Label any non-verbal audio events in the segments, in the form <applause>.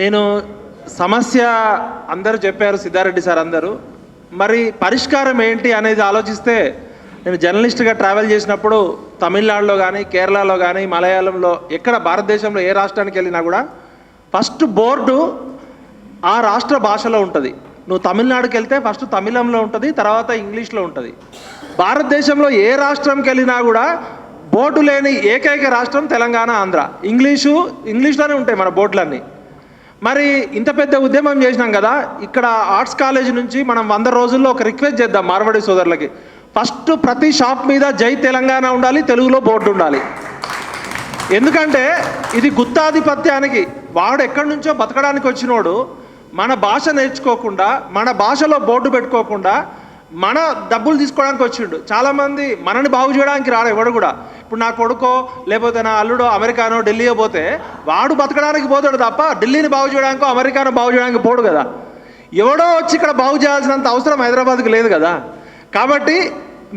నేను సమస్య అందరూ చెప్పారు సిద్ధారెడ్డి సార్ అందరూ. మరి పరిష్కారం ఏంటి అనేది ఆలోచిస్తే నేను జర్నలిస్ట్గా ట్రావెల్ చేసినప్పుడు తమిళనాడులో కానీ కేరళలో కానీ మలయాళంలో ఎక్కడ భారతదేశంలో ఏ రాష్ట్రానికి వెళ్ళినా కూడా ఫస్ట్ బోర్డు ఆ రాష్ట్ర భాషలో ఉంటుంది. నువ్వు తమిళనాడుకి వెళ్తే ఫస్ట్ తమిళంలో ఉంటుంది తర్వాత ఇంగ్లీష్లో ఉంటుంది. భారతదేశంలో ఏ రాష్ట్రంకి వెళ్ళినా కూడా బోర్డు లేని ఏకైక రాష్ట్రం తెలంగాణ ఆంధ్ర. ఇంగ్లీషు ఇంగ్లీష్లోనే ఉంటాయి మన బోర్డులన్నీ. మరి ఇంత పెద్ద ఉద్యమం చేసినాం కదా ఇక్కడ ఆర్ట్స్ కాలేజ్ నుంచి మనం వంద రోజుల్లో ఒక రిక్వెస్ట్ చేద్దాం మార్వాడి సోదరులకి. ఫస్ట్ ప్రతి షాప్ మీద జై తెలంగాణ ఉండాలి తెలుగులో బోర్డు ఉండాలి. ఎందుకంటే ఇది గుత్తాధిపత్యానికి వాడు ఎక్కడి నుంచో బతకడానికి వచ్చినోడు మన భాష నేర్చుకోకుండా మన భాషలో బోర్డు పెట్టుకోకుండా మన డబ్బులు తీసుకోవడానికి వచ్చిండు. చాలామంది మనని బాగు చేయడానికి రాడు ఎవడు కూడా. ఇప్పుడు నా కొడుకో లేకపోతే నా అల్లుడో అమెరికానో ఢిల్లీయో పోతే వాడు బతకడానికి పోతాడు తప్ప ఢిల్లీని బాగు చేయడానికో అమెరికాను బాగు చేయడానికి పోడు కదా. ఎవడో వచ్చి ఇక్కడ బాగు చేయాల్సినంత అవసరం హైదరాబాద్కి లేదు కదా. కాబట్టి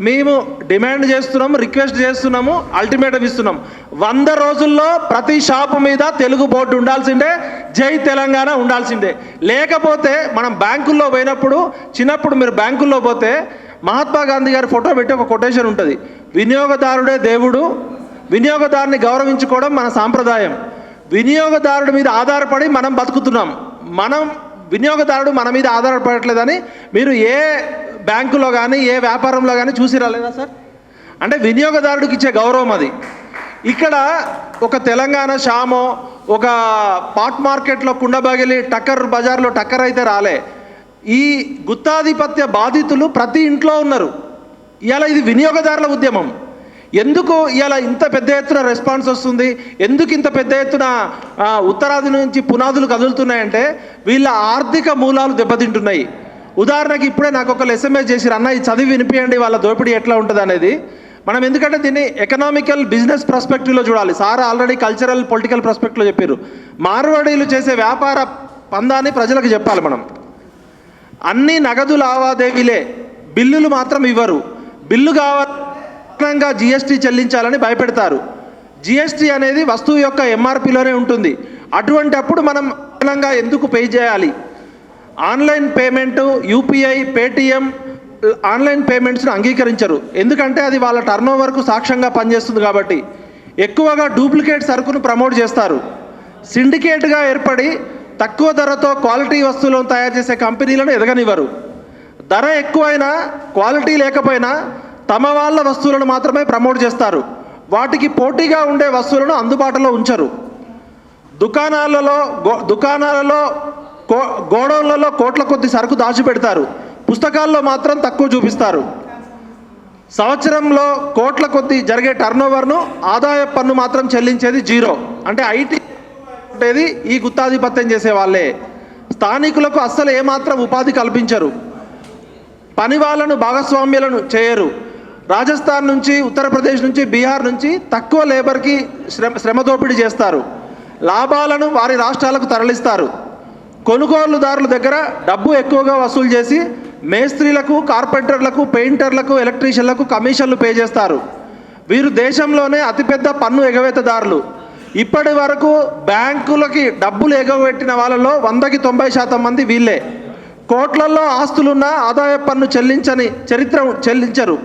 మేము డిమాండ్ చేస్తున్నాము రిక్వెస్ట్ చేస్తున్నాము అల్టిమేటం ఇస్తున్నాం వంద రోజుల్లో ప్రతి షాపు మీద తెలుగు బోర్డు ఉండాల్సిందే జై తెలంగాణ ఉండాల్సిందే. లేకపోతే మనం బ్యాంకుల్లో పోయినప్పుడు చిన్నప్పుడు మీరు బ్యాంకుల్లో పోతే మహాత్మా గాంధీ గారి ఫోటో పెట్టి ఒక కొటేషన్ ఉంటుంది. వినియోగదారుడే దేవుడు వినియోగదారుని గౌరవించుకోవడం మన సాంప్రదాయం. వినియోగదారుడి మీద ఆధారపడి మనం బతుకుతున్నాం. మనం వినియోగదారుడు మన మీద ఆధారపడట్లేదని మీరు ఏ బ్యాంకులో కానీ ఏ వ్యాపారంలో కానీ చూసి రాలేదా సార్? అంటే వినియోగదారుడికి ఇచ్చే గౌరవం అది. ఇక్కడ ఒక తెలంగాణ షామో ఒక పాట్ మార్కెట్లో కుండబగిలి టక్కర్ బజార్లో టక్కర్ అయితే రాలే. ఈ గుత్తాధిపత్య బాధితులు ప్రతి ఇంట్లో ఉన్నారు. ఇవాళ ఇది వినియోగదారుల ఉద్యమం. ఎందుకు ఇవాళ ఇంత పెద్ద ఎత్తున రెస్పాన్స్ వస్తుంది? ఎందుకు ఇంత పెద్ద ఎత్తున ఉత్తరాది నుంచి పునాదులు కదులుతున్నాయంటే వీళ్ళ ఆర్థిక మూలాలు దెబ్బతింటున్నాయి. ఉదాహరణకి ఇప్పుడే నాకు ఒకళ్ళు ఎస్ఎంఎస్ చేసిరు అన్న ఈ చదివి వినిపించండి వాళ్ళ దోపిడీ ఎట్లా ఉంటుంది? అనేది. మనం ఎందుకంటే దీన్ని ఎకనామికల్ బిజినెస్ ప్రస్పెక్టివ్లో చూడాలి. సార్ ఆల్రెడీ కల్చరల్ పొలిటికల్ ప్రస్పెక్ట్లో చెప్పారు మార్వాడీలు చేసే వ్యాపార పందాన్ని ప్రజలకు చెప్పాలి మనం. అన్ని నగదు లావాదేవీలే. బిల్లులు మాత్రం ఇవ్వరు. బిల్లు కావాలంగా జిఎస్టీ చెల్లించాలని భయపెడతారు. జిఎస్టీ అనేది వస్తువు యొక్క ఎంఆర్పిలోనే ఉంటుంది. అటువంటి అప్పుడు మనం అదనంగా ఎందుకు పే చేయాలి? Online payment UPI Paytm online పేమెంట్స్ను అంగీకరించరు. ఎందుకంటే అది వాళ్ళ టర్న్ ఓవర్కు సాక్ష్యంగా పనిచేస్తుంది కాబట్టి. ఎక్కువగా డూప్లికేట్ సరుకును ప్రమోట్ చేస్తారు. సిండికేట్గా ఏర్పడి తక్కువ ధరతో క్వాలిటీ వస్తువులను తయారు చేసే కంపెనీలను ఎదగనివ్వరు. ధర ఎక్కువైనా క్వాలిటీ లేకపోయినా తమ వాళ్ళ వస్తువులను మాత్రమే ప్రమోట్ చేస్తారు. వాటికి పోటీగా ఉండే వస్తువులను అందుబాటులో ఉంచరు. దుకాణాలలో గో దుకాణాలలో గోడౌన్లలో కోట్ల కొద్ది సరుకు దాచిపెడతారు. పుస్తకాల్లో మాత్రం తక్కువ చూపిస్తారు. సంవత్సరంలో కోట్ల కొద్ది జరిగే టర్నోవర్ను ఆదాయ పన్ను మాత్రం చెల్లించేది జీరో. అంటే ఐటీ ఉండేది ఈ గుత్తాధిపత్యం చేసే వాళ్ళే స్థానికులకు అస్సలు ఏమాత్రం ఉపాధి కల్పించరు. పని వాళ్ళను భాగస్వామ్యాలను చేయరు. రాజస్థాన్ నుంచి ఉత్తరప్రదేశ్ నుంచి బీహార్ నుంచి తక్కువ లేబర్కి శ్రమ శ్రమదోపిడీ చేస్తారు. లాభాలను వారి రాష్ట్రాలకు తరలిస్తారు. కొనుగోలుదారుల దగ్గర డబ్బు ఎక్కువగా వసూలు చేసి మేస్త్రీలకు కార్పెంటర్లకు పెయింటర్లకు ఎలక్ట్రీషియన్లకు కమిషన్లు పే చేస్తారు. వీరు దేశంలోనే అతిపెద్ద పన్ను ఎగవేతదారులు. ఇప్పటి వరకు బ్యాంకులకి డబ్బులు ఎగబెట్టిన వాళ్ళలో వందకి తొంభై శాతం మంది వీళ్ళే. కోట్లల్లో ఆస్తులున్న ఆదాయ పన్ను చెల్లించని చరిత్ర చెల్లించరు.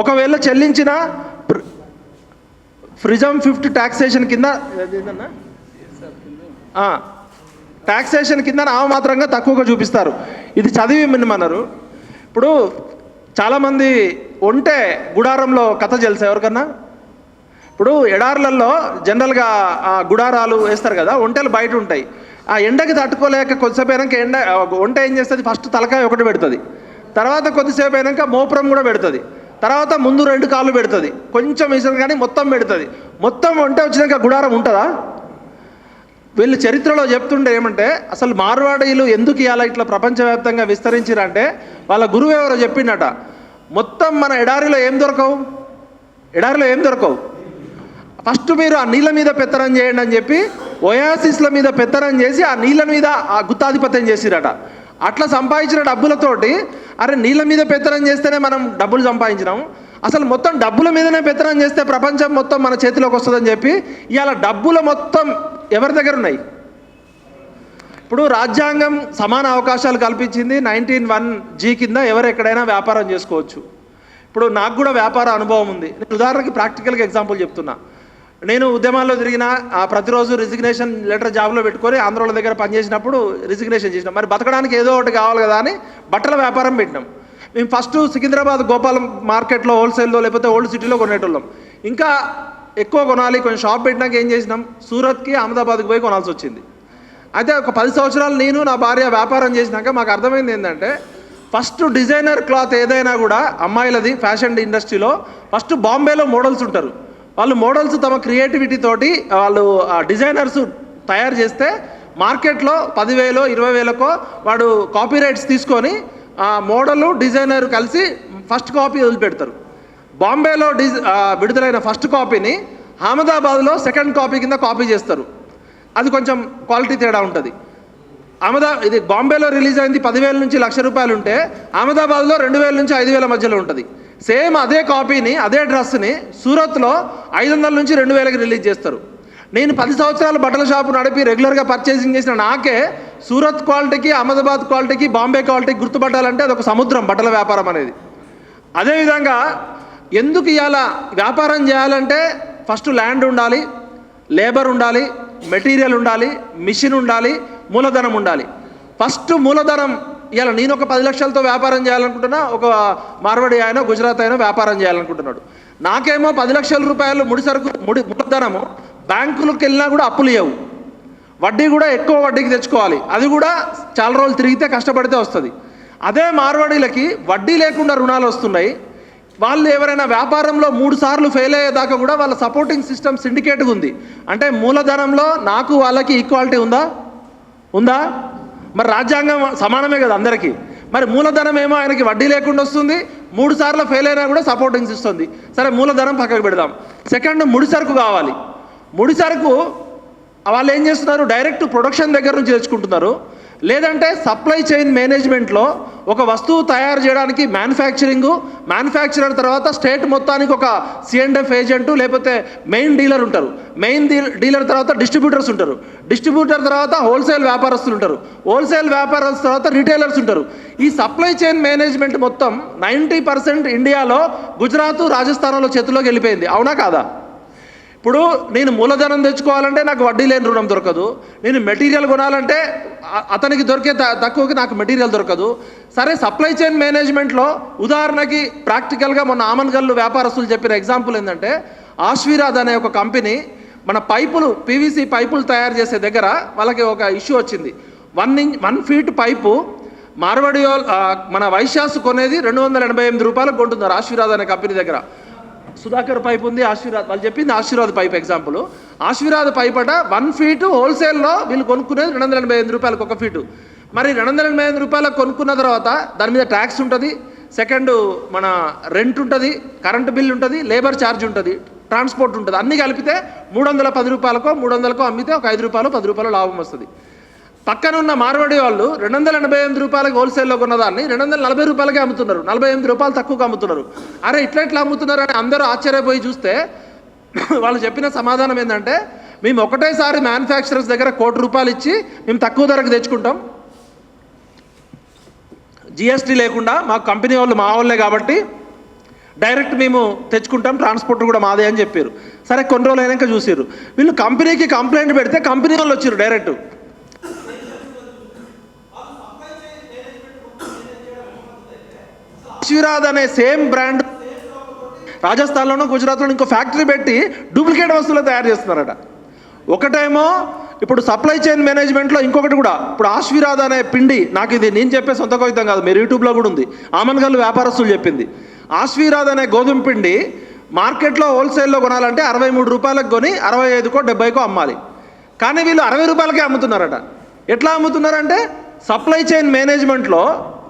ఒకవేళ చెల్లించిన ఫ్రిజమ్ ఫిఫ్త్ ట్యాక్సేషన్ కింద ట్యాక్సేషన్ కింద నామమాత్రంగా తక్కువగా చూపిస్తారు. ఇది చదివి మిమ్మన్నారు ఇప్పుడు చాలామంది ఉంటే గుడారంలో కథ తెలుసా ఎవరికన్నా? ఇప్పుడు ఎడార్లలో జనరల్గా గుడారాలు వేస్తారు కదా ఒంటెలు బయట ఉంటాయి. ఆ ఎండకి తట్టుకోలేక కొద్దిసేపు అయినాక ఎండ వంట ఒంట ఏం చేస్తుంది? ఫస్ట్ తలకాయ ఒకటి పెడుతుంది. తర్వాత కొద్దిసేపు అయినాక మోపురం కూడా పెడుతుంది. తర్వాత ముందు రెండు కాళ్ళు పెడుతుంది. కొంచెం ఇసం కానీ మొత్తం పెడుతుంది. మొత్తం వంట వచ్చినాక గుడారం ఉంటుందా? వీళ్ళు చరిత్రలో చెప్తుండే ఏమంటే అసలు మార్వాడీలు ఎందుకు ఇలా ఇట్లా ప్రపంచవ్యాప్తంగా విస్తరించిరంటే వాళ్ళ గురువు ఎవరో చెప్పిండట మొత్తం మన ఎడారిలో ఏం దొరకవు? ఎడారిలో ఏం దొరకవు? ఫస్ట్ మీరు ఆ నీళ్ళ మీద పెత్తనం చేయండి అని చెప్పి ఒయాసిస్ల మీద పెత్తనం చేసి ఆ నీళ్ళ మీద ఆ గుత్తాధిపత్యం చేసిరట. అట్లా సంపాదించిన డబ్బులతోటి అరే నీళ్ళ మీద పెత్తనం చేస్తేనే మనం డబ్బులు సంపాదించినాం అసలు మొత్తం డబ్బుల మీదనే పెత్తనం చేస్తే ప్రపంచం మొత్తం మన చేతిలోకి వస్తుందని చెప్పి ఇవాళ డబ్బులు మొత్తం ఎవరి దగ్గర ఉన్నాయి? ఇప్పుడు రాజ్యాంగం సమాన అవకాశాలు కల్పించింది నైన్టీన్ వన్ జీ కింద ఎవరు ఎక్కడైనా వ్యాపారం చేసుకోవచ్చు. ఇప్పుడు నాకు కూడా వ్యాపార అనుభవం ఉంది. నేను ఉదాహరణకి ప్రాక్టికల్గా ఎగ్జాంపుల్ చెప్తున్నా. నేను ఉద్యమాల్లో తిరిగిన ఆ ప్రతిరోజు రిజిగ్నేషన్ లెటర్ జాబ్లో పెట్టుకొని ఆంధ్రోళ్ళ దగ్గర పనిచేసినప్పుడు రిజిగ్నేషన్ చేసినాం. మరి బతకడానికి ఏదో ఒకటి కావాలి కదా అని బట్టల వ్యాపారం పెట్టినాం. మేము ఫస్ట్ సికింద్రాబాద్ గోపాలం మార్కెట్లో హోల్సేల్లో లేకపోతే ఓల్డ్ సిటీలో కొనేటోళ్ళం. ఇంకా ఎక్కువ కొనాలి కొంచెం షాప్ పెట్టినాక ఏం చేసినాం? సూరత్కి అహ్మదాబాద్కి పోయి కొనాల్సి వచ్చింది. అయితే ఒక పది సంవత్సరాలు నేను నా భార్య వ్యాపారం చేసినాక మాకు అర్థమైంది ఏంటంటే ఫస్ట్ డిజైనర్ క్లాత్ ఏదైనా కూడా అమ్మాయిలది ఫ్యాషన్ ఇండస్ట్రీలో ఫస్ట్ బాంబేలో మోడల్స్ ఉంటారు. వాళ్ళు మోడల్స్ తమ క్రియేటివిటీ తోటి వాళ్ళు డిజైనర్స్ తయారు చేస్తే మార్కెట్లో పదివేలో ఇరవై వేలకో వాడు కాపీ రైట్స్ తీసుకొని ఆ మోడలు డిజైనర్ కలిసి ఫస్ట్ కాపీ వదిలిపెడతారు. బాంబేలో డిజ్ విడుదలైన ఫస్ట్ కాపీని అహ్మదాబాద్లో సెకండ్ కాపీ కింద కాపీ చేస్తారు. అది కొంచెం క్వాలిటీ తేడా ఉంటుంది. అహ్మదా ఇది బాంబేలో రిలీజ్ అయింది పదివేల నుంచి లక్ష రూపాయలు ఉంటే అహ్మదాబాద్లో రెండు వేల నుంచి ఐదు వేల మధ్యలో ఉంటుంది. సేమ్ అదే కాపీని అదే డ్రెస్ని సూరత్లో ఐదు వందల నుంచి రెండు వేలకి రిలీజ్ చేస్తారు. నేను పది సంవత్సరాలు బట్టల షాపు నడిపి రెగ్యులర్గా పర్చేసింగ్ చేసిన నాకే సూరత్ క్వాలిటీకి అహ్మదాబాద్ క్వాలిటీకి బాంబే క్వాలిటీకి గుర్తుపట్టాలంటే అది ఒక సముద్రం బట్టల వ్యాపారం అనేది. అదేవిధంగా ఎందుకు ఇవాళ వ్యాపారం చేయాలంటే ఫస్ట్ ల్యాండ్ ఉండాలి లేబర్ ఉండాలి మెటీరియల్ ఉండాలి మిషన్ ఉండాలి మూలధనం ఉండాలి. ఫస్ట్ మూలధనం ఇలా నేను ఒక పది లక్షలతో వ్యాపారం చేయాలనుకుంటున్నా ఒక మార్వాడి ఆయన గుజరాత్ అయినా వ్యాపారం చేయాలనుకుంటున్నాడు. నాకేమో పది లక్షల రూపాయలు ముడి సరుకు ముడి మూలధనము బ్యాంకులకు వెళ్ళినా కూడా అప్పులు ఇవ్వవు వడ్డీ కూడా ఎక్కువ వడ్డీకి తెచ్చుకోవాలి. అది కూడా చాలా రోజులు తిరిగితే కష్టపడితే వస్తుంది. అదే మార్వాడీలకి వడ్డీ లేకుండా రుణాలు వస్తున్నాయి. వాళ్ళు ఎవరైనా వ్యాపారంలో మూడు సార్లు ఫెయిల్ అయ్యేదాకా కూడా వాళ్ళ సపోర్టింగ్ సిస్టమ్ సిండికేట్గా ఉంది. అంటే మూలధనంలో నాకు వాళ్ళకి ఈక్వాలిటీ ఉందా? ఉందా? మరి రాజ్యాంగం సమానమే కదా అందరికీ. మరి మూలధనం ఏమో ఆయనకి వడ్డీ లేకుండా వస్తుంది మూడు సార్లు ఫెయిల్ అయినా కూడా సపోర్టింగ్స్ ఇస్తుంది. సరే మూలధనం పక్కకు పెడదాం. సెకండ్ ముడి సరుకు కావాలి. ముడి సరుకు వాళ్ళు ఏం చేస్తున్నారు? డైరెక్ట్ ప్రొడక్షన్ దగ్గర నుంచి తెచ్చుకుంటున్నారు. లేదంటే సప్లై చైన్ మేనేజ్మెంట్లో ఒక వస్తువు తయారు చేయడానికి మ్యానుఫ్యాక్చరింగ్ మ్యానుఫ్యాక్చరర్ తర్వాత స్టేట్ మొత్తానికి ఒక సిఎండ్ఎఫ్ ఏజెంటు లేకపోతే మెయిన్ డీలర్ ఉంటారు. మెయిన్ డీలర్ తర్వాత డిస్ట్రిబ్యూటర్స్ ఉంటారు. డిస్ట్రిబ్యూటర్ తర్వాత హోల్సేల్ వ్యాపారస్తులు ఉంటారు. హోల్సేల్ వ్యాపారస్తుల తర్వాత రిటైలర్స్ ఉంటారు. ఈ సప్లై చైన్ మేనేజ్మెంట్ మొత్తం నైంటీ పర్సెంట్ ఇండియాలో గుజరాత్ రాజస్థాన్లో చేతిలోకి వెళ్ళిపోయింది. అవునా కాదా? ఇప్పుడు నేను మూలధనం తెచ్చుకోవాలంటే నాకు వడ్డీ లేని రుణం దొరకదు. నేను మెటీరియల్ కొనాలంటే అతనికి దొరికే తక్కువకి నాకు మెటీరియల్ దొరకదు. సరే సప్లై చైన్ మేనేజ్మెంట్లో ఉదాహరణకి ప్రాక్టికల్గా మొన్న ఆమన్గల్లు వ్యాపారస్తులు చెప్పిన ఎగ్జాంపుల్ ఏంటంటే ఆశ్వీరాద్ అనే ఒక కంపెనీ మన పైపులు పీవీసీ పైపులు తయారు చేసే దగ్గర వాళ్ళకి ఒక ఇష్యూ వచ్చింది. One inch one feet pipe Marwadi మన వైశ్యాస్ కొనేది రెండు వందల ఎనభై ఎనిమిది రూపాయలకు కొంటున్నారు ఆశీర్వాద్ అనే కంపెనీ దగ్గర. సుధాకర్ పైప్ ఉంది ఆశీర్వాద్. వాళ్ళు చెప్పింది Ashirvad pipe example Ashirvad pipe అట వన్ ఫీటు హోల్సేల్లో వీళ్ళు కొనుక్కునేది రెండు వందల ఎనభై ఐదు రూపాయలకు ఒక ఫీటు మరి రెండు వందల ఎనభై ఐదు రూపాయలకు కొనుక్కున్న తర్వాత దాని మీద ట్యాక్స్ ఉంటుంది సెకండ్ మన రెంట్ ఉంటుంది కరెంటు బిల్ ఉంటుంది లేబర్ ఛార్జ్ ఉంటుంది ట్రాన్స్పోర్ట్ ఉంటుంది. అన్నీ కలిపితే మూడు వందల పది రూపాయలకో మూడు వందలకో అమ్మితే ఒక ఐదు రూపాయలు పది రూపాయలు లాభం వస్తుంది. పక్కన ఉన్న మార్వాడి వాళ్ళు రెండు వందల ఎనభై ఎనిమిది రూపాయలకి హోల్సేల్లో కొన్నదాన్ని రెండు వందల నలభై రూపాయలకే అమ్ముతున్నారు. నలభై ఎనిమిది రూపాయలు తక్కువగా అమ్ముతున్నారు. అరే ఇట్లా ఇట్లా అమ్ముతున్నారు అని అందరూ ఆశ్చర్యపోయి చూస్తే <clears throat> వాళ్ళు చెప్పిన సమాధానం ఏంటంటే మేము ఒకటేసారి మ్యానుఫ్యాక్చరర్స్ దగ్గర కోటి రూపాయలు ఇచ్చి మేము తక్కువ ధరకు తెచ్చుకుంటాం. జిఎస్టీ లేకుండా మాకు కంపెనీ వాళ్ళు మా వాళ్ళే కాబట్టి డైరెక్ట్ మేము తెచ్చుకుంటాం ట్రాన్స్పోర్ట్ కూడా మాదే అని చెప్పారు. సరే కొన్ని రోజులు అయినాక చూసారు వీళ్ళు కంపెనీకి కంప్లైంట్ పెడితే కంపెనీ వాళ్ళు వచ్చారు డైరెక్ట్. ఆశీర్వాద్ అనే సేమ్ బ్రాండ్ రాజస్థాన్లోనూ గుజరాత్లోనూ ఇంకో ఫ్యాక్టరీ పెట్టి డూప్లికేట్ వస్తువులు తయారు చేస్తున్నారట. ఒకటేమో ఇప్పుడు సప్లై చైన్ మేనేజ్మెంట్లో ఇంకొకటి కూడా. ఇప్పుడు ఆశీర్వాద్ అనే పిండి నాకు ఇది నేను చెప్పే సొంత కవితం కాదు మీరు యూట్యూబ్లో కూడా ఉంది. ఆమన్గల్లు వ్యాపారస్తులు చెప్పింది. ఆశీర్వాద్ అనే గోధుమ పిండి మార్కెట్లో హోల్సేల్లో కొనాలంటే అరవై మూడు రూపాయలకు కొని అరవై ఐదుకో డెబ్బైకో అమ్మాలి. కానీ వీళ్ళు అరవై రూపాయలకే అమ్ముతున్నారట. ఎట్లా అమ్ముతున్నారంటే సప్లై చైన్ మేనేజ్మెంట్లో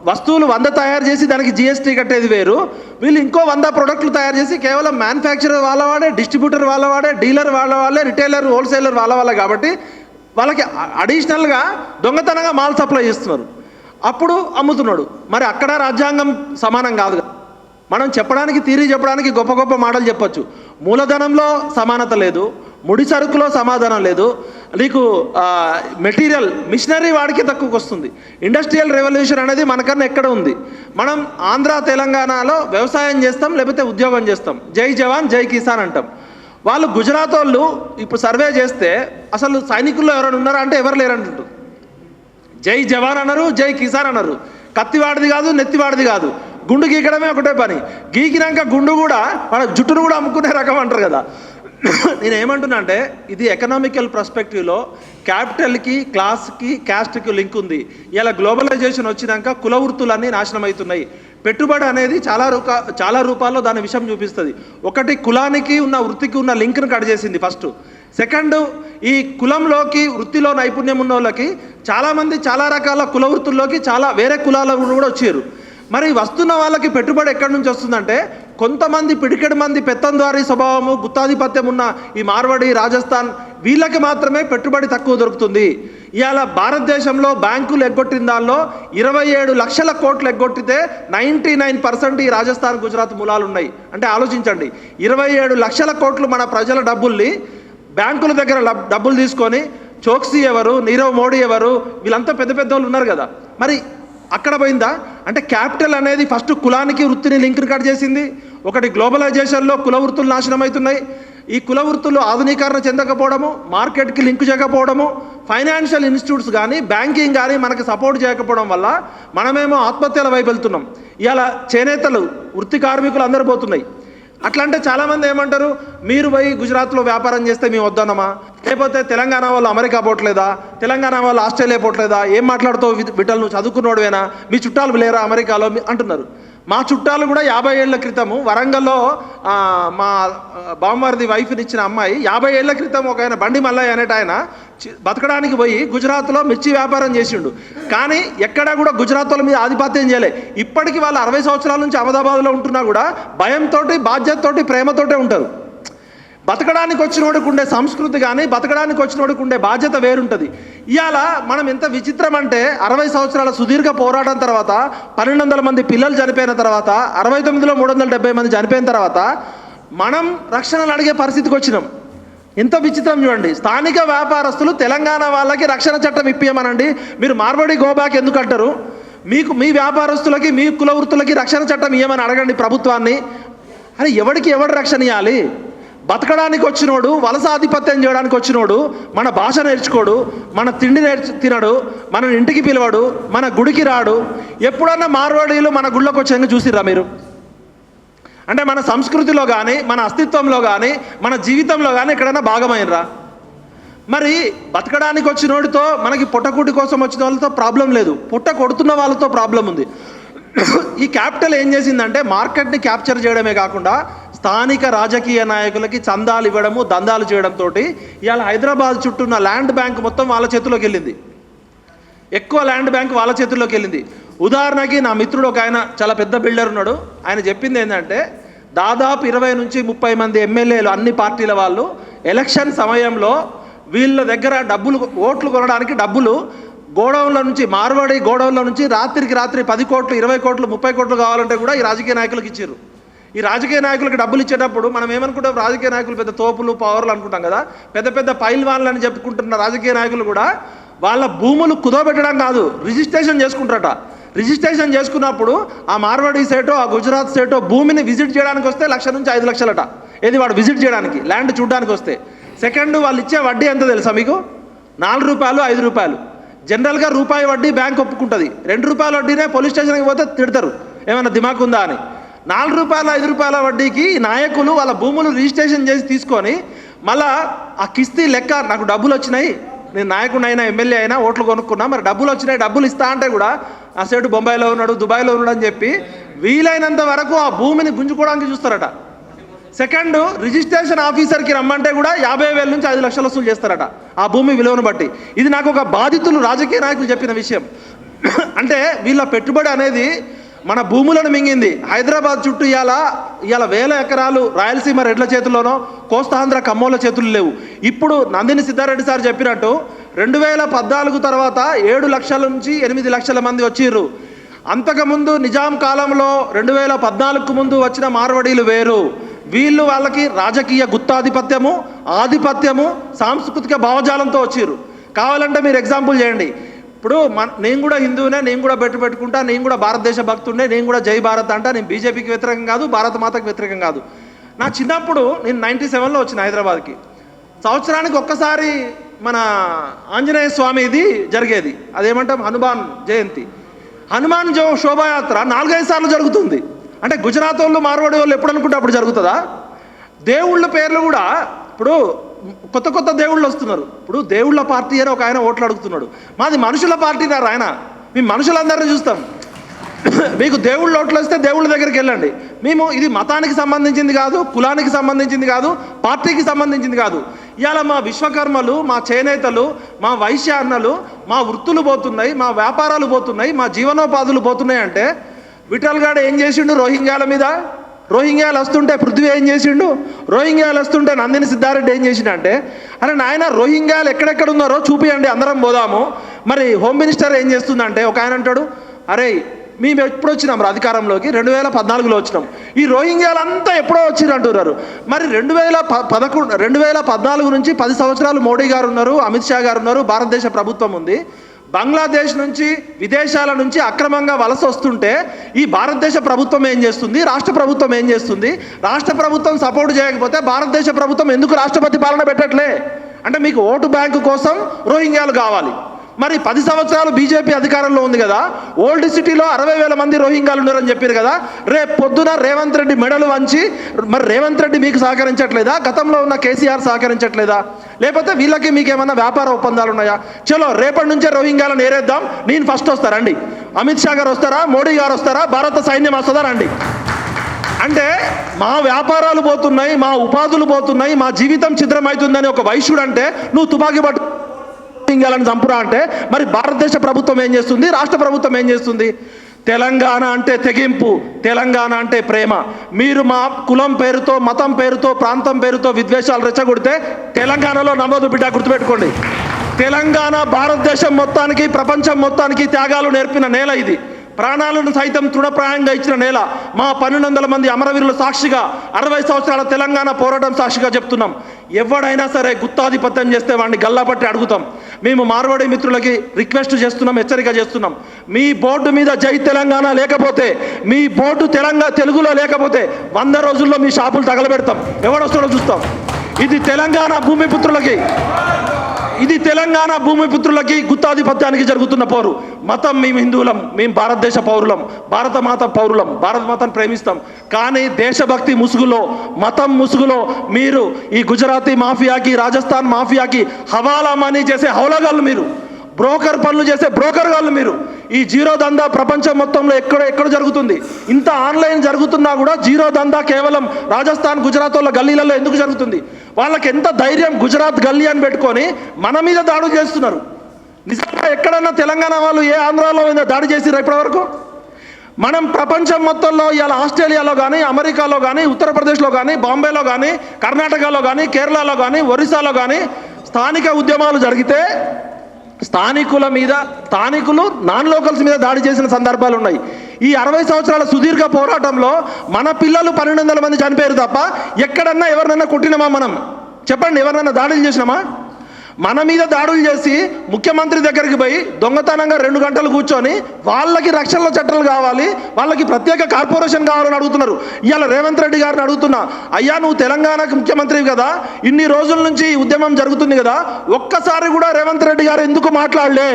వస్తువులు వంద తయారు చేసి దానికి జిఎస్టీ కట్టేది వేరు. వీళ్ళు ఇంకో వంద ప్రొడక్ట్లు తయారు చేసి కేవలం మ్యానుఫ్యాక్చరర్ వాళ్ళ వాడే డిస్ట్రిబ్యూటర్ వాళ్ళ వాడే డీలర్ వాళ్ళ వాళ్ళే రిటైలర్ హోల్సేలర్ వాళ్ళ వాళ్ళే కాబట్టి వాళ్ళకి అడిషనల్గా దొంగతనంగా మాల్ సప్లై చేస్తున్నారు. అప్పుడు అమ్ముతున్నాడు. మరి అక్కడ రాజ్యాంగం సమానం కాదు. మనం చెప్పడానికి తీరి చెప్పడానికి గొప్ప గొప్ప మాటలు చెప్పొచ్చు. మూలధనంలో సమానత లేదు. ముడి సరుకులో సమాధానం లేదు. నీకు మెటీరియల్ మిషనరీ వాడికి తక్కువకి వస్తుంది. ఇండస్ట్రియల్ రెవల్యూషన్ అనేది మనకన్నా ఎక్కడ ఉంది? మనం ఆంధ్ర తెలంగాణలో వ్యవసాయం చేస్తాం లేకపోతే ఉద్యోగం చేస్తాం. జై జవాన్ జై కిసాన్ అంటాం. వాళ్ళు గుజరాత్ వాళ్ళు ఇప్పుడు సర్వే చేస్తే అసలు సైనికుల్లో ఎవరైనా ఉన్నారా అంటే ఎవరు లేరంటుంటారు జై జవాన్ అన్నారు జై కిసాన్ అన్నారు. కత్తివాడిది కాదు నెత్తివాడిది కాదు. గుండు గీకడమే ఒకటే పని. గీకినాక గుండు కూడా మన జుట్టును కూడా అమ్ముకునే రకం అంటారు కదా. <coughs> నేను ఏమంటున్నా అంటే ఇది ఎకనామికల్ పర్స్పెక్టివ్లో క్యాపిటల్కి క్లాస్కి క్యాస్ట్కి లింక్ ఉంది. ఇలా గ్లోబలైజేషన్ వచ్చినాక కుల వృత్తులన్నీ నాశనం అవుతున్నాయి పెట్టుబడి అనేది చాలా రూపా చాలా రూపాల్లో దాని విషయం చూపిస్తుంది. ఒకటి కులానికి ఉన్న వృత్తికి ఉన్న లింక్ను కట్ చేసింది ఫస్ట్. సెకండ్ ఈ కులంలోకి వృత్తిలో నైపుణ్యం ఉన్న వాళ్ళకి చాలామంది చాలా రకాల కుల వృత్తుల్లోకి చాలా వేరే కులాల కూడా వచ్చారు. మరి వస్తున్న వాళ్ళకి పెట్టుబడి ఎక్కడి నుంచి వస్తుందంటే కొంతమంది పిడికెడు మంది పెత్తందారి స్వభావము గుత్తాధిపత్యం ఉన్న ఈ మార్వాడి రాజస్థాన్ వీళ్ళకి మాత్రమే పెట్టుబడి తక్కువ దొరుకుతుంది. ఇవాళ భారతదేశంలో బ్యాంకులు ఎగ్గొట్టిన దానిలో ఇరవై ఏడు లక్షల కోట్లు ఎగ్గొట్టితే నైంటీ నైన్ పర్సెంట్ ఈ రాజస్థాన్ గుజరాత్ మూలాలు ఉన్నాయి అంటే ఆలోచించండి ఇరవై ఏడు లక్షల కోట్లు మన ప్రజల డబ్బుల్ని బ్యాంకుల దగ్గర డబ్బులు తీసుకొని చోక్సీ ఎవరు నీరవ్ మోడీ ఎవరు వీళ్ళంతా పెద్ద పెద్ద వాళ్ళు ఉన్నారు కదా. మరి అక్కడ పోయిందా? అంటే క్యాపిటల్ అనేది ఫస్ట్ కులానికి వృత్తిని లింక్ రికార్డ్ చేసింది. ఒకటి గ్లోబలైజేషన్లో కుల వృత్తులు నాశనం అవుతున్నాయి ఈ కుల వృత్తులు ఆధునీకరణ చెందకపోవడము మార్కెట్కి లింక్ చేయకపోవడము ఫైనాన్షియల్ ఇన్స్టిట్యూట్స్ కానీ బ్యాంకింగ్ కానీ మనకి సపోర్ట్ చేయకపోవడం వల్ల మనమేమో ఆత్మహత్యల వైపు వెళ్తున్నాం. ఇవాళ చేనేతలు వృత్తి కార్మికులు అందరు పోతున్నాయి. అట్లా అంటే చాలామంది ఏమంటారు మీరు పోయి గుజరాత్లో వ్యాపారం చేస్తే మేము వద్దనమా లేకపోతే తెలంగాణ వాళ్ళు అమెరికా పోవట్లేదా? తెలంగాణ వాళ్ళు ఆస్ట్రేలియా పోవట్లేదా? ఏం మాట్లాడుతావు వి- నువ్వు చదువుకున్నోడువేనా? మీ చుట్టాలు లేరా అమెరికాలో? అంటున్నారు. మా చుట్టాలు కూడా యాభై ఏళ్ళ క్రితము వరంగల్లో మా ఆ, బామ్మవారిది వైఫ్ని అమ్మాయి యాభై ఏళ్ళ క్రితం ఒక ఆయన బండి మల్లయ్య అనేట ఆయన బతకడానికి పోయి గుజరాత్లో మిర్చి వ్యాపారం చేసిండు. కానీ ఎక్కడా కూడా గుజరాత్ వాళ్ళ మీద ఆధిపత్యం చేయలే. ఇప్పటికీ వాళ్ళు అరవై సంవత్సరాల నుంచి అహ్మదాబాద్లో ఉంటున్నా కూడా భయంతో బాధ్యతతోటి ప్రేమతోటే ఉంటారు. బతకడానికి వచ్చినోడికి ఉండే సంస్కృతి కానీ బతకడానికి వచ్చినోడికి ఉండే బాధ్యత వేరుంటుంది. ఇవాళ మనం ఎంత విచిత్రం అంటే అరవై సంవత్సరాల సుదీర్ఘ పోరాటం తర్వాత పన్నెండు వందల మంది పిల్లలు చనిపోయిన తర్వాత అరవై తొమ్మిదిలో మూడు వందల డెబ్బై మంది చనిపోయిన తర్వాత మనం రక్షణలు అడిగే పరిస్థితికి వచ్చినాం. ఎంత విచిత్రం చూడండి. స్థానిక వ్యాపారస్తులు తెలంగాణ వాళ్ళకి రక్షణ చట్టం ఇప్పియమనండి. మీరు మార్బడి గోబ్యాక్ ఎందుకు అంటారు? మీకు మీ వ్యాపారస్తులకి మీ కుల వృత్తులకి రక్షణ చట్టం ఇవ్వమని అడగండి ప్రభుత్వాన్ని. అరే ఎవడికి ఎవడు రక్షణ ఇవ్వాలి బతకడానికి వచ్చినోడు వలస ఆధిపత్యం చేయడానికి వచ్చినోడు మన భాష నేర్చుకోడు మన తిండి నేర్చు తినడు మన ఇంటికి పిలవడు మన గుడికి రాడు. ఎప్పుడన్నా మార్వాడీలు మన గుళ్ళకి వచ్చాక చూసిర్రా మీరు? అంటే మన సంస్కృతిలో కానీ మన అస్తిత్వంలో కానీ మన జీవితంలో కానీ ఎక్కడైనా భాగమైనరా మరి బతకడానికి వచ్చినోడితో మనకి పుట్టకూటి కోసం వచ్చిన వాళ్ళతో ప్రాబ్లం లేదు. పుట్ట కొడుతున్న వాళ్ళతో ప్రాబ్లం ఉంది. ఈ క్యాపిటల్ ఏం చేసిందంటే మార్కెట్ని క్యాప్చర్ చేయడమే కాకుండా స్థానిక రాజకీయ నాయకులకి చందాలు ఇవ్వడము దందాలు చేయడంతో ఇవాళ హైదరాబాద్ చుట్టూ ఉన్న ల్యాండ్ బ్యాంక్ మొత్తం వాళ్ళ చేతిలోకి వెళ్ళింది. ఎక్కువ ల్యాండ్ బ్యాంక్ వాళ్ళ చేతుల్లోకి వెళ్ళింది. ఉదాహరణకి నా మిత్రుడు ఒక ఆయన చాలా పెద్ద బిల్డర్ ఉన్నాడు. ఆయన చెప్పింది ఏంటంటే దాదాపు ఇరవై నుంచి ముప్పై మంది ఎమ్మెల్యేలు అన్ని పార్టీల వాళ్ళు ఎలక్షన్ సమయంలో వీళ్ళ దగ్గర డబ్బులు ఓట్లు కొనడానికి డబ్బులు గోడౌన్ల నుంచి మార్వాడి గోడౌన్ల నుంచి రాత్రికి రాత్రి పది కోట్లు ఇరవై కోట్లు ముప్పై కోట్లు కావాలంటే కూడా ఈ రాజకీయ నాయకులకు ఇచ్చారు. ఈ రాజకీయ నాయకులకు డబ్బులు ఇచ్చేటప్పుడు మనం ఏమనుకుంటాం? రాజకీయ నాయకులు పెద్ద తోపులు పవర్లు అనుకుంటాం కదా? పెద్ద పెద్ద పైల్వాన్లు అని చెప్పుకుంటున్న రాజకీయ నాయకులు కూడా వాళ్ళ భూములు కుదోబెట్టడం కాదు రిజిస్ట్రేషన్ చేసుకుంటారట. రిజిస్ట్రేషన్ చేసుకున్నప్పుడు ఆ మార్వాడి సేటో ఆ గుజరాత్ సేటో భూమిని విజిట్ చేయడానికి వస్తే లక్ష నుంచి ఐదు లక్షలట. ఏది వాడు విజిట్ చేయడానికి? ల్యాండ్ చూడడానికి వస్తే. సెకండ్ వాళ్ళు ఇచ్చే వడ్డీ ఎంత తెలుసా మీకు? నాలుగు రూపాయలు ఐదు రూపాయలు. జనరల్గా రూపాయి వడ్డీ బ్యాంక్ ఒప్పుకుంటుంది. రెండు రూపాయల వడ్డీనే పోలీస్ స్టేషన్కి పోతే తిడతారు. ఏమైనా దిమాక్ ఉందా అని. నాలుగు రూపాయల ఐదు రూపాయల వడ్డీకి నాయకులు వాళ్ళ భూములు రిజిస్ట్రేషన్ చేసి తీసుకొని మళ్ళా ఆ కిస్తీ లెక్క నాకు డబ్బులు వచ్చినాయి. నేను నాయకుడు అయినా ఎమ్మెల్యే అయినా ఓట్లు కొనుక్కున్నా. మరి డబ్బులు వచ్చినాయి డబ్బులు ఇస్తా అంటే కూడా ఆ సేటు బొంబాయిలో ఉన్నాడు దుబాయ్లో ఉన్నాడు అని చెప్పి వీలైనంత వరకు ఆ భూమిని గుంజుకోవడానికి చూస్తారట. సెకండ్ రిజిస్ట్రేషన్ ఆఫీసర్కి రమ్మంటే కూడా యాభై వేల నుంచి ఐదు లక్షలు వసూలు చేస్తారట ఆ భూమి విలువను బట్టి. ఇది నాకు ఒక బాధితులు రాజకీయ నాయకులు చెప్పిన విషయం. అంటే వీళ్ళ పెట్టుబడి అనేది మన భూములను మింగింది. హైదరాబాద్ చుట్టూ ఇవాళ ఇవాళ వేల ఎకరాలు రాయలసీమ రెడ్ల చేతుల్లోనో కోస్తాంధ్ర కమ్మోల చేతులు లేవు. ఇప్పుడు నందిని సిద్ధారెడ్డి సార్ చెప్పినట్టు రెండు వేల పద్నాలుగు తర్వాత ఏడు లక్షల నుంచి ఎనిమిది లక్షల మంది వచ్చిర్రు. అంతకుముందు నిజాం కాలంలో రెండు వేల పద్నాలుగుకు ముందు వచ్చిన మార్వడీలు వేరు. వీళ్ళు వాళ్ళకి రాజకీయ గుత్తాధిపత్యము ఆధిపత్యము సాంస్కృతిక భావజాలంతో వచ్చిర్రు. కావాలంటే మీరు ఎగ్జాంపుల్ చేయండి. ఇప్పుడు మన నేను కూడా హిందువునే నేను కూడా బెట్టు పెట్టుకుంటా నేను కూడా భారతదేశ భక్తుండే నేను కూడా జై భారత్ అంటా నేను బీజేపీకి వ్యతిరేకం కాదు భారత మాతకు వ్యతిరేకం కాదు. నా చిన్నప్పుడు నేను నైంటీ సెవెన్లో వచ్చిన హైదరాబాద్కి. సంవత్సరానికి ఒక్కసారి మన ఆంజనేయ స్వామిది జరిగేది. అదేమంటాం? హనుమాన్ జయంతి. హనుమాన్ జో శోభాయాత్ర నాలుగైదు సార్లు జరుగుతుంది. అంటే గుజరాత్ వాళ్ళు మార్వాడి వాళ్ళు ఎప్పుడు అనుకుంటే అప్పుడు జరుగుతుందా? దేవుళ్ళ పేర్లు కూడా ఇప్పుడు కొత్త కొత్త దేవుళ్ళు వస్తున్నారు. ఇప్పుడు దేవుళ్ళ పార్టీ అని ఒక ఆయన ఓట్లు అడుగుతున్నాడు. మాది మనుషుల పార్టీ నారు ఆయన మేము మనుషులందరినీ చూస్తాం. <coughs> మీకు దేవుళ్ళు ఓట్లు వస్తే దేవుళ్ళ దగ్గరికి వెళ్ళండి. మేము ఇది మతానికి సంబంధించింది కాదు కులానికి సంబంధించింది కాదు పార్టీకి సంబంధించింది కాదు. ఇవాళ మా విశ్వకర్మలు మా చేనేతలు మా వైశ్య అన్నలు మా వృత్తులు పోతున్నాయి మా వ్యాపారాలు పోతున్నాయి మా జీవనోపాధులు పోతున్నాయి అంటే విఠల్గాడు ఏం చేసిండు రోహింగ్యాల మీద? రోహింగ్యాలు వస్తుంటే పృథ్వీ ఏం చేసిండు? రోహింగ్యాలు వస్తుంటే నందిని సిద్ధారెడ్డి ఏం చేసిండు అంటే అరే నాయన రోహింగ్యాలు ఎక్కడెక్కడ ఉన్నారో చూపియండి అందరం పోదాము. మరి హోమ్ మినిస్టర్ ఏం చేస్తుందంటే ఒక ఆయన అంటాడు అరే మేము ఎప్పుడు వచ్చినాం రా అధికారంలోకి? రెండు వేల పద్నాలుగులో వచ్చినాం. ఈ రోహింగ్యాలు అంతా ఎప్పుడో వచ్చిర్రు అంటున్నారు. మరి రెండు వేల ప పదకొండు రెండు వేల పద్నాలుగు నుంచి పది సంవత్సరాలు మోడీ గారు ఉన్నారు అమిత్ షా గారు ఉన్నారు భారతదేశ ప్రభుత్వం ఉంది. బంగ్లాదేశ్ నుంచి విదేశాల నుంచి అక్రమంగా వలస వస్తుంటే ఈ భారతదేశ ప్రభుత్వం ఏం చేస్తుంది? రాష్ట్ర ప్రభుత్వం ఏం చేస్తుంది? రాష్ట్ర ప్రభుత్వం సపోర్ట్ చేయకపోతే భారతదేశ ప్రభుత్వం ఎందుకు రాష్ట్రపతి పాలన పెట్టట్లే? అంటే మీకు ఓటు బ్యాంకు కోసం రోహింగ్యాలు కావాలి. మరి పది సంవత్సరాలు బీజేపీ అధికారంలో ఉంది కదా ఓల్డ్ సిటీలో అరవై వేల మంది రోహింగ్యాలు ఉన్నారని చెప్పారు కదా రేపు పొద్దున రేవంత్ రెడ్డి మెడలు వంచి మరి రేవంత్ రెడ్డి మీకు సహకరించట్లేదా? గతంలో ఉన్న కేసీఆర్ సహకరించట్లేదా? లేకపోతే వీళ్ళకి మీకు ఏమన్నా వ్యాపార ఒప్పందాలు ఉన్నాయా? చలో రేపటి నుంచే రోహింగ్యాలను ఏరేద్దాం నేను ఫస్ట్ వస్తారండి అమిత్ షా గారు వస్తారా? మోడీ గారు వస్తారా? భారత సైన్యం వస్తుందా? రండి. అంటే మా వ్యాపారాలు పోతున్నాయి మా ఉపాధులు పోతున్నాయి మా జీవితం ఛిద్రమవుతుందని ఒక వైశ్యుడు అంటే నువ్వు తుపాకీ పట్టు రోహింగ్యాలను చంపురా అంటే మరి భారతదేశ ప్రభుత్వం ఏం చేస్తుంది? రాష్ట్ర ప్రభుత్వం ఏం చేస్తుంది? తెలంగాణ అంటే తెగింపు తెలంగాణ అంటే ప్రేమ. మీరు మా కులం పేరుతో మతం పేరుతో ప్రాంతం పేరుతో విద్వేషాలు రెచ్చగొడితే తెలంగాణలో నమోదు బిడ్డ గుర్తుపెట్టుకోండి. తెలంగాణ భారతదేశం మొత్తానికి ప్రపంచం మొత్తానికి త్యాగాలు నేర్పిన నేల ఇది. ప్రాణాలను సైతం తృణప్రాయంగా ఇచ్చిన నేల. మా పన్నెండు వందల మంది అమరవీరుల సాక్షిగా అరవై సంవత్సరాల తెలంగాణ పోరాటం సాక్షిగా చెప్తున్నాం. ఎవడైనా సరే గుత్తాధిపత్యం చేస్తే వాడిని గల్లాపట్టి అడుగుతాం. మేము మార్వాడి మిత్రులకి రిక్వెస్ట్ చేస్తున్నాం హెచ్చరిక చేస్తున్నాం. మీ బోర్డు మీద జై తెలంగాణ లేకపోతే మీ బోర్డు తెలంగాణ తెలుగులో లేకపోతే వంద రోజుల్లో మీ షాపులు తగలబెడతాం. ఎవడొస్తాడో చూస్తాం. ఇది తెలంగాణ భూమిపుత్రులకి ఇది తెలంగాణ భూమిపుత్రులకి గుత్తాధిపత్యానికి జరుగుతున్న పోరు. మతం మేము హిందువులం మేము భారతదేశ పౌరులం భారత మాత పౌరులం భారత మాతను ప్రేమిస్తాం. కానీ దేశభక్తి ముసుగులో మతం ముసుగులో మీరు ఈ గుజరాతీ మాఫియాకి రాజస్థాన్ మాఫియాకి హవాలా మనీ చేసే హౌలగాళ్ళు మీరు. బ్రోకర్ పనులు చేసే బ్రోకర్ వాళ్ళు మీరు. ఈ జీరో దందా ప్రపంచం మొత్తంలో ఎక్కడ ఎక్కడ జరుగుతుంది? ఇంత ఆన్లైన్ జరుగుతున్నా కూడా జీరో దందా కేవలం రాజస్థాన్ గుజరాత్ వాళ్ళ గల్లీలలో ఎందుకు జరుగుతుంది? వాళ్ళకి ఎంత ధైర్యం గుజరాత్ గల్లీ అని పెట్టుకొని మన మీద దాడులు చేస్తున్నారు. నిజంగా ఎక్కడన్నా తెలంగాణ వాళ్ళు ఏ ఆంధ్రాలో మీద దాడి చేసిరా ఇప్పటివరకు? మనం ప్రపంచం మొత్తంలో ఇవాళ ఆస్ట్రేలియాలో కానీ అమెరికాలో కానీ ఉత్తరప్రదేశ్లో కానీ బాంబేలో కానీ కర్ణాటకలో కానీ కేరళలో కానీ ఒరిస్సాలో కానీ స్థానిక ఉద్యమాలు జరిగితే స్థానికుల మీద స్థానికులు నాన్ లోకల్స్ మీద దాడి చేసిన సందర్భాలు ఉన్నాయి. ఈ అరవై సంవత్సరాల సుదీర్ఘ పోరాటంలో మన పిల్లలు పన్నెండు వందల మంది చనిపోయారు తప్ప ఎక్కడన్నా ఎవరినన్నా కొట్టినమా మనం? చెప్పండి ఎవరినన్నా దాడులు చేసినామా? మన మీద దాడులు చేసి ముఖ్యమంత్రి దగ్గరికి పోయి దొంగతనంగా రెండు గంటలు కూర్చొని వాళ్ళకి రక్షణ చట్టాలు కావాలి వాళ్ళకి ప్రత్యేక కార్పొరేషన్ కావాలని అడుగుతున్నారు. ఇవాళ రేవంత్ రెడ్డి గారిని అడుగుతున్నా అయ్యా నువ్వు తెలంగాణకు ముఖ్యమంత్రి కదా ఇన్ని రోజుల నుంచి ఉద్యమం జరుగుతుంది కదా ఒక్కసారి కూడా రేవంత్ రెడ్డి గారు ఎందుకు మాట్లాడలే?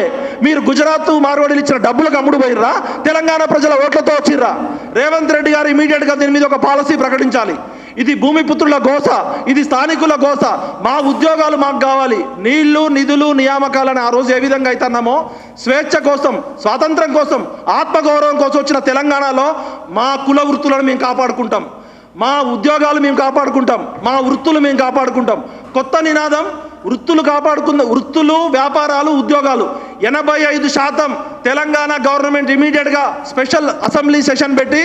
మీరు గుజరాత్ మార్వాడీలు ఇచ్చిన డబ్బులకు అమ్ముడు పోయిర్రా తెలంగాణ ప్రజల ఓట్లతో వచ్చిర్రా? రేవంత్ రెడ్డి గారు ఇమీడియట్గా దీని మీద ఒక పాలసీ ప్రకటించాలి. ఇది భూమిపుత్రుల గోస ఇది స్థానికుల గోస. మా ఉద్యోగాలు మాకు కావాలి. నీళ్ళు నిధులు నియామకాలని ఆ రోజు ఏ విధంగా అవుతున్నామో స్వేచ్ఛ కోసం స్వాతంత్రం కోసం ఆత్మగౌరవం కోసం వచ్చిన తెలంగాణలో మా కుల వృత్తులను మేము కాపాడుకుంటాం. మా ఉద్యోగాలు మేము కాపాడుకుంటాం. మా వృత్తులు మేము కాపాడుకుంటాం. కొత్త నినాదం వృత్తులు కాపాడుకున్న వృత్తులు వ్యాపారాలు ఉద్యోగాలు. ఎనభై ఐదు శాతం తెలంగాణ గవర్నమెంట్ ఇమీడియట్గా స్పెషల్ అసెంబ్లీ సెషన్ పెట్టి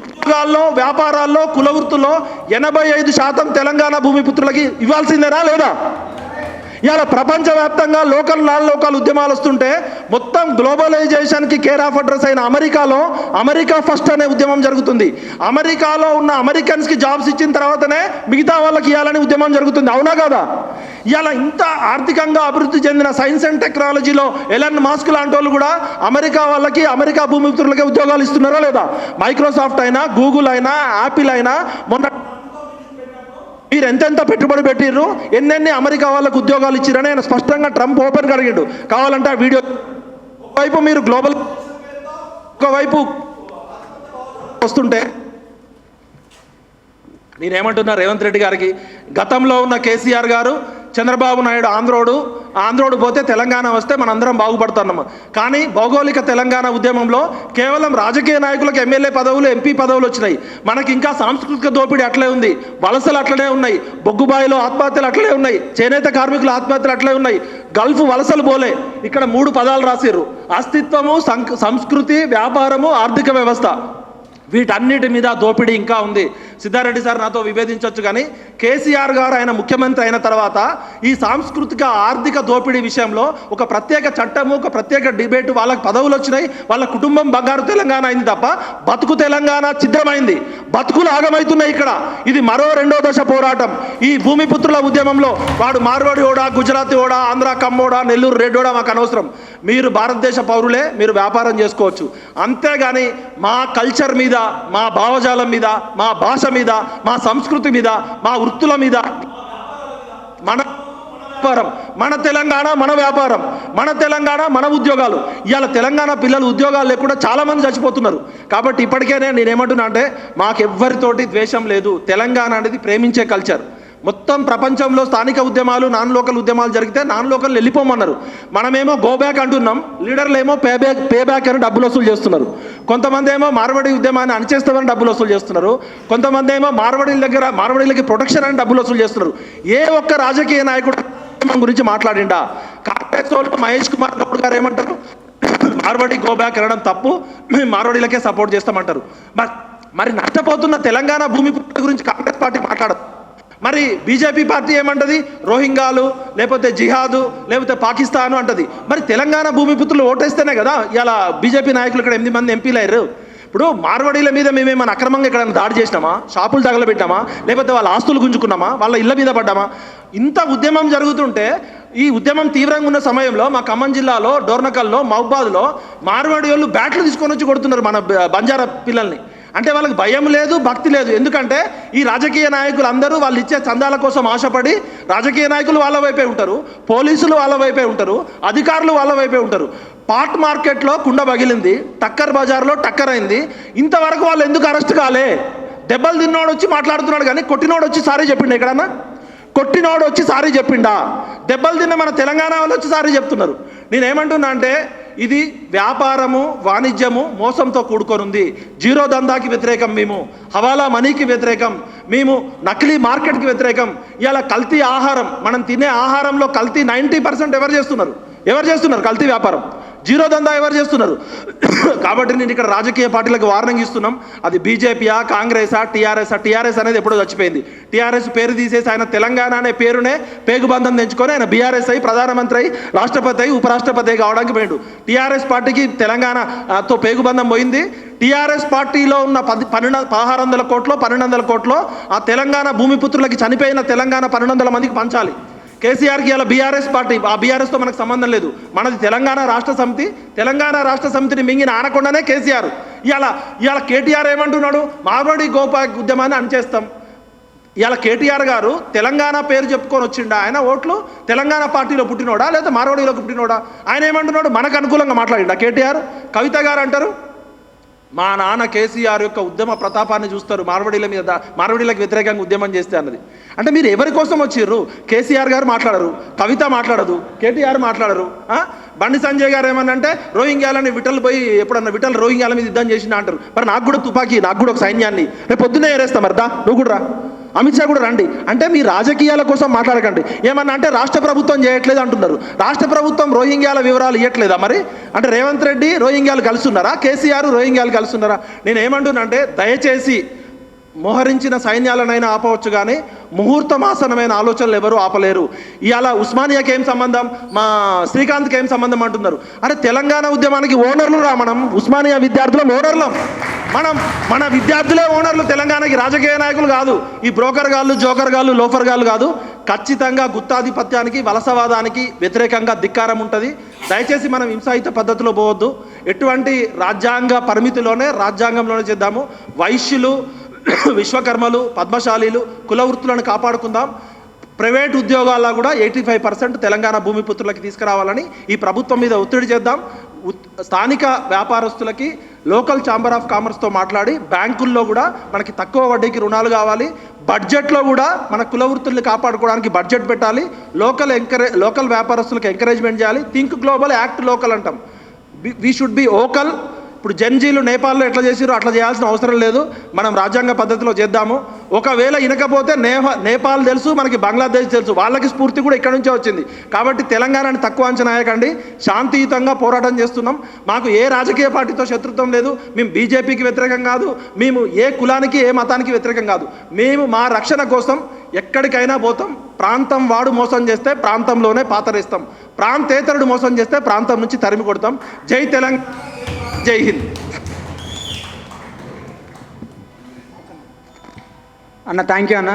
ఉద్యోగాల్లో వ్యాపారాల్లో కుల వృత్తుల్లో ఎనభై ఐదు శాతం తెలంగాణ భూమిపుత్రులకి ఇవ్వాల్సిందేనా లేదా? ఇవాళ ప్రపంచవ్యాప్తంగా లోకల్ నాన్ లోకల్ ఉద్యమాలు వస్తుంటే మొత్తం గ్లోబలైజేషన్కి కేర్ ఆఫ్ అడ్రస్ అయిన అమెరికాలో అమెరికా ఫస్ట్ అనే ఉద్యమం జరుగుతుంది. అమెరికాలో ఉన్న అమెరికన్స్కి జాబ్స్ ఇచ్చిన తర్వాతనే మిగతా వాళ్ళకి ఇవ్వాలని ఉద్యమం జరుగుతుంది. అవునా కదా? ఇవాళ ఇంత ఆర్థికంగా అభివృద్ధి చెందిన సైన్స్ అండ్ టెక్నాలజీలో ఎలన్ మాస్క్ లాంటి వాళ్ళు కూడా అమెరికా వాళ్ళకి అమెరికా భూమిపుత్రులకి ఉద్యోగాలు ఇస్తున్నారా లేదా? మైక్రోసాఫ్ట్ అయినా గూగుల్ అయినా యాపిల్ అయినా మొన్న మీరు ఎంతెంత పెట్టుబడి పెట్టిర్రు? ఎన్నెన్ని అమెరికా వాళ్ళకు ఉద్యోగాలు ఇచ్చిరని ఆయన స్పష్టంగా ట్రంప్ ఓపెన్ అడిగిండు. కావాలంటే ఆ వీడియో ఒకవైపు మీరు గ్లోబల్ ఒకవైపు వస్తుంటే నేనేమంటున్నా రేవంత్ రెడ్డి గారికి గతంలో ఉన్న కేసీఆర్ గారు చంద్రబాబు నాయుడు ఆంధ్రోడు ఆంధ్రోడు పోతే తెలంగాణ వస్తే మనందరం బాగుపడుతున్నాము. కానీ భౌగోళిక తెలంగాణ ఉద్యమంలో కేవలం రాజకీయ నాయకులకు ఎమ్మెల్యే పదవులు ఎంపీ పదవులు వచ్చినాయి. మనకి ఇంకా సాంస్కృతిక దోపిడీ అట్లే ఉంది. వలసలు అట్లనే ఉన్నాయి. బొగ్గుబాయిలో ఆత్మహత్యలు అట్లే ఉన్నాయి. చేనేత కార్మికుల ఆత్మహత్యలు అట్లే ఉన్నాయి. గల్ఫ్ వలసలు పోలే. ఇక్కడ మూడు పదాలు రాసిర్రు. అస్తిత్వము సంక్- సంస్కృతి వ్యాపారము ఆర్థిక వ్యవస్థ. వీటన్నిటి మీద దోపిడీ ఇంకా ఉంది. సిద్ధారెడ్డి సార్ నాతో విభేదించవచ్చు కానీ కేసీఆర్ గారు ఆయన ముఖ్యమంత్రి అయిన తర్వాత ఈ సాంస్కృతిక ఆర్థిక దోపిడీ విషయంలో ఒక ప్రత్యేక చట్టము ఒక ప్రత్యేక డిబేట్ వాళ్ళకి పదవులు వచ్చినాయి. వాళ్ళ కుటుంబం బంగారు తెలంగాణ అయింది తప్ప బతుకు తెలంగాణ ఛిద్రమైంది. బతుకులు ఆగమవుతున్నాయి ఇక్కడ. ఇది మరో రెండో దశ పోరాటం. ఈ భూమిపుత్రుల ఉద్యమంలో వాడు మార్వాడి ఓడా గుజరాతీ ఓడా ఆంధ్ర కమ్మోడా నెల్లూరు రెడ్డోడా మాకు అనవసరం. మీరు భారతదేశ పౌరులే మీరు వ్యాపారం చేసుకోవచ్చు. అంతేగాని మా కల్చర్ మీద మా భావజాలం మీద మా భాష మీద మా సంస్కృతి మీద మా వృత్తుల మీద. మన వ్యాపారం మన తెలంగాణ మన వ్యాపారం మన తెలంగాణ మన ఉద్యోగాలు. ఇవాళ తెలంగాణ పిల్లలు ఉద్యోగాలు లేకుండా చాలామంది చచ్చిపోతున్నారు. కాబట్టి ఇప్పటికే నేను ఏమంటున్నా అంటే మాకెవ్వరితోటి ద్వేషం లేదు. తెలంగాణ అనేది ప్రేమించే కల్చర్ మొత్తం ప్రపంచంలో స్థానిక ఉద్యమాలు నాన్ లోకల్ ఉద్యమాలు జరిగితే నాన్ లోకల్ వెళ్ళిపోమన్నారు. మనమేమో గో బ్యాక్ అంటున్నాం లీడర్లు ఏమో పే బ్యాక్ పే బ్యాక్ అని డబ్బులు వసూలు చేస్తున్నారు. కొంతమంది ఏమో మార్వడి ఉద్యమాన్ని అణచేస్తామని డబ్బులు వసూలు చేస్తున్నారు. కొంతమంది ఏమో మార్వడీల దగ్గర మార్వడీలకి ప్రొటెక్షన్ అని డబ్బులు వసూలు చేస్తున్నారు. ఏ ఒక్క రాజకీయ నాయకుడు గురించి మాట్లాడిండా? కాంగ్రెస్ వాళ్ళు మహేష్ కుమార్ గౌడ్ గారు ఏమంటారు? మార్వాడి గో బ్యాక్ అనడం తప్పు మేము మార్వాడీలకే సపోర్ట్ చేస్తామంటారు. మరి మరి నష్టపోతున్న తెలంగాణ భూమి పుట్ట గురించి కాంగ్రెస్ పార్టీ మాట్లాడదు. మరి బీజేపీ పార్టీ ఏమంటది? రోహింగాలు లేకపోతే జిహాదు లేకపోతే పాకిస్తాను అంటది. మరి తెలంగాణ భూమిపుత్రులు ఓటేస్తేనే కదా ఇలా బీజేపీ నాయకులు ఇక్కడ ఎనిమిది మంది ఎంపీలు అయ్యారు. ఇప్పుడు మార్వడీల మీద మేమేమైనా అక్రమంగా ఇక్కడ దాడి చేసినామా? షాపులు తగలబెట్టామా లేకపోతే వాళ్ళ ఆస్తులు గుంజుకున్నామా? వాళ్ళ ఇళ్ళ మీద పడ్డామా? ఇంత ఉద్యమం జరుగుతుంటే ఈ ఉద్యమం తీవ్రంగా ఉన్న సమయంలో మా ఖమ్మం జిల్లాలో డోర్నకల్లో మహబాద్లో మార్వాడి వాళ్ళు బ్యాట్లు తీసుకొని వచ్చి కొడుతున్నారు మన బంజారా పిల్లల్ని. అంటే వాళ్ళకి భయం లేదు భక్తి లేదు. ఎందుకంటే ఈ రాజకీయ నాయకులు అందరూ వాళ్ళు ఇచ్చే చందాల కోసం ఆశపడి రాజకీయ నాయకులు వాళ్ళ వైపే ఉంటారు పోలీసులు వాళ్ళ వైపే ఉంటారు అధికారులు వాళ్ళ వైపే ఉంటారు. పాట్ మార్కెట్లో కుండ పగిలింది టక్కర్ బజార్లో టక్కర్ అయింది. ఇంతవరకు వాళ్ళు ఎందుకు అరెస్ట్ కాలే? దెబ్బలు తిన్నోడు వచ్చి మాట్లాడుతున్నాడు కానీ కొట్టినోడు వచ్చి సారీ చెప్పిండు ఎక్కడన్నా? కొట్టినోడు వచ్చి సారీ చెప్పిండా? దెబ్బలు తిన్న మన తెలంగాణ వాళ్ళు వచ్చి సారీ చెప్తున్నారు. నేనేమంటున్నా అంటే ఇది వ్యాపారము వాణిజ్యము మోసంతో కూడుకొనుంది. జీరో దందాకి వ్యతిరేకం మేము. హవాలా మనీకి వ్యతిరేకం. మేము నకిలీ మార్కెట్కి వ్యతిరేకం. ఇలా కల్తీ ఆహారం మనం తినే ఆహారంలో కల్తీ నైంటీ పర్సెంట్ ఎవరు చేస్తున్నారు? ఎవరు చేస్తున్నారు కల్తీ వ్యాపారం? జీరో దందా ఎవరు చేస్తున్నారు? కాబట్టి నేను ఇక్కడ రాజకీయ పార్టీలకు వార్నింగ్ ఇస్తున్నాం. అది బీజేపీయా కాంగ్రెసా టీఆర్ఎస్ టీఆర్ఎస్ అనేది ఎప్పుడో చచ్చిపోయింది. టీఆర్ఎస్ పేరు తీసేసి ఆయన తెలంగాణ అనే పేరునే పేగుబంధం తెంచుకొని ఆయన బీఆర్ఎస్ అయి ప్రధానమంత్రి అయి రాష్ట్రపతి అయి ఉపరాష్ట్రపతి అయి కావడానికి పోయిండు. టీఆర్ఎస్ పార్టీకి తెలంగాణ తో పేగుబంధం పోయింది. టీఆర్ఎస్ పార్టీలో ఉన్న పది పన్నెండు పదహారు వందల కోట్లో పన్నెండు వందల కోట్లో ఆ తెలంగాణ భూమిపుత్రులకి చనిపోయిన తెలంగాణ పన్నెండు వందల మందికి పంచాలి. కేసీఆర్కి ఇలా బీఆర్ఎస్ పార్టీ ఆ బీఆర్ఎస్తో మనకు సంబంధం లేదు. మనది తెలంగాణ రాష్ట్ర సమితి తెలంగాణ రాష్ట్ర సమితిని మింగిన ఆనకుండానే కేసీఆర్. ఇవాళ ఇవాళ కేటీఆర్ ఏమంటున్నాడు? మార్వాడి గోపా ఉద్యమాన్ని అణచేస్తాం. ఇవాళ కేటీఆర్ గారు తెలంగాణ పేరు చెప్పుకొని వచ్చిండా? ఆయన ఓట్లు తెలంగాణ పార్టీలో పుట్టినోడా? లేదా మార్వాడీలో పుట్టినోడా? ఆయన ఏమంటున్నాడు? మనకు అనుకూలంగా మాట్లాడిండా కేటీఆర్? కవిత గారు అంటారు మా నాన్న కేసీఆర్ యొక్క ఉద్యమ ప్రతాపాన్ని చూస్తారు. మార్వడీల మీద మార్వడీలకు వ్యతిరేకంగా ఉద్యమం చేస్తే అన్నది. అంటే మీరు ఎవరి కోసం వచ్చిర్రు? కేసీఆర్ గారు మాట్లాడరు. కవిత మాట్లాడదు. కేటీఆర్ మాట్లాడరు. ఆ? బండి సంజయ్ గారు ఏమన్నంటే రోహింగ్యాలని విటల్ పోయి ఎప్పుడన్నా విటల్ రోహింగ్యాల మీద యుద్ధం చేసిన అంటారు. మరి నాకు కూడా తుపాకీ నాకు కూడా ఒక సైన్యాన్ని. రేపు పొద్దున్నే ఏరేస్తా మరిదా? నువ్వు కూడా రా. అమిత్ షా కూడా రండి. అంటే మీ రాజకీయాల కోసం మాట్లాడకండి. ఏమన్నా అంటే రాష్ట్ర ప్రభుత్వం చేయట్లేదు అంటున్నారు. రాష్ట్ర ప్రభుత్వం రోహింగ్యాల వివరాలు ఇవ్వట్లేదా మరి? అంటే రేవంత్ రెడ్డి రోహింగ్యాలు కలుస్తున్నారా? కేసీఆర్ రోహింగ్యాలు కలుస్తున్నారా? నేను ఏమంటున్నా అంటే దయచేసి మోహరించిన సైన్యాలనైనా ఆపవచ్చు కానీ ముహూర్తమాసనమైన ఆలోచనలు ఎవరు ఆపలేరు. ఇవాళ ఉస్మానియాకి ఏం సంబంధం? మా శ్రీకాంత్కి ఏం సంబంధం అంటున్నారు? అరే తెలంగాణ ఉద్యమానికి ఓనర్లు రా మనం. ఉస్మానియా విద్యార్థులం ఓనర్లం. మనం మన విద్యార్థులే ఓనర్లు. తెలంగాణకి రాజకీయ నాయకులు కాదు. ఈ బ్రోకర్ గాళ్ళు జోకర్ గాళ్ళు లోఫర్ గాళ్ళు కాదు. ఖచ్చితంగా గుత్తాధిపత్యానికి వలసవాదానికి వ్యతిరేకంగా ధిక్కారం ఉంటుంది. దయచేసి మనం హింసాయుత పద్ధతిలో పోవద్దు. ఎటువంటి రాజ్యాంగ పరిమితిలోనే రాజ్యాంగంలోనే చేద్దాము. వైశ్యులు <coughs> విశ్వకర్మలు పద్మశాలీలు కులవృత్తులను కాపాడుకుందాం. ప్రైవేట్ ఉద్యోగాల్లో కూడా ఎయిటీ ఫైవ్ పర్సెంట్ తెలంగాణ భూమిపుత్రులకి తీసుకురావాలని ఈ ప్రభుత్వం మీద ఒత్తిడి చేద్దాం. ఉత్- స్థానిక వ్యాపారస్తులకి లోకల్ ఛాంబర్ ఆఫ్ కామర్స్తో మాట్లాడి బ్యాంకుల్లో కూడా మనకి తక్కువ వడ్డీకి రుణాలు కావాలి. బడ్జెట్లో కూడా మన కుల వృత్తుల్ని కాపాడుకోవడానికి బడ్జెట్ పెట్టాలి. లోకల్ ఎంకరే లోకల్ వ్యాపారస్తులకు ఎంకరేజ్మెంట్ చేయాలి. థింక్ గ్లోబల్ యాక్ట్ లోకల్ అంటాం. We should be vocal. ఇప్పుడు జన్జీలు నేపాల్లో ఎట్లా చేసిరో అట్లా చేయాల్సిన అవసరం లేదు. మనం రాజ్యాంగ పద్ధతిలో చేద్దాము. ఒకవేళ ఇనకపోతే నేప నేపాల్ తెలుసు మనకి బంగ్లాదేశ్ తెలుసు. వాళ్ళకి స్ఫూర్తి కూడా ఇక్కడ నుంచే వచ్చింది. కాబట్టి తెలంగాణని తక్కువ అంచనా వేయకండి. శాంతియుతంగా పోరాటం చేస్తున్నాం. మాకు ఏ రాజకీయ పార్టీతో శత్రుత్వం లేదు. మేము బీజేపీకి వ్యతిరేకం కాదు. మేము ఏ కులానికి ఏ మతానికి వ్యతిరేకం కాదు. మేము మా రక్షణ కోసం ఎక్కడికైనా పోతాం. ప్రాంతం వాడు మోసం చేస్తే ప్రాంతంలోనే పాతరేస్తాం. ప్రాంతేతరుడు మోసం చేస్తే ప్రాంతం నుంచి తరిమి కొడతాం. జై తెలంగాణ. జై హింద్. అన్న థ్యాంక్ యూ అన్న.